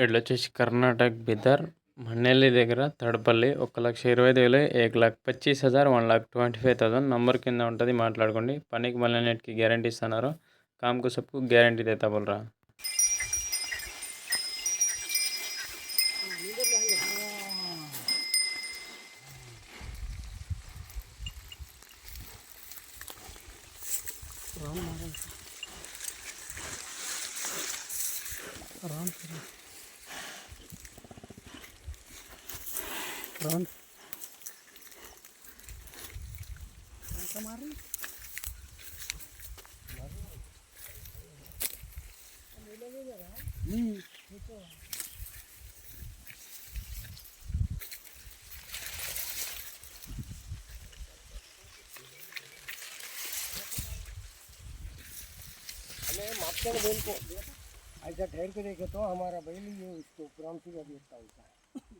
వీళ్ళు వచ్చేసి కర్ణాటక బిదర్ మన్నెల్లి దగ్గర తడపల్లి ఒక లక్ష ఇరవై ఐదు వేలు ఏక్ లాక్ పచ్చీస్ హజార్ one lakh twenty five thousand. Number కింద ఉంటుంది మాట్లాడుకోండి. పనికి మళ్ళీ నెట్కి గ్యారంటీ ఇస్తున్నారు. కామ్కు సబ్కు గ్యారంటీ దేతా Hmm. बैल को ऐसा ठहर के देखे तो हमारा बैल ही उसको पुराम सिंह देवता होता है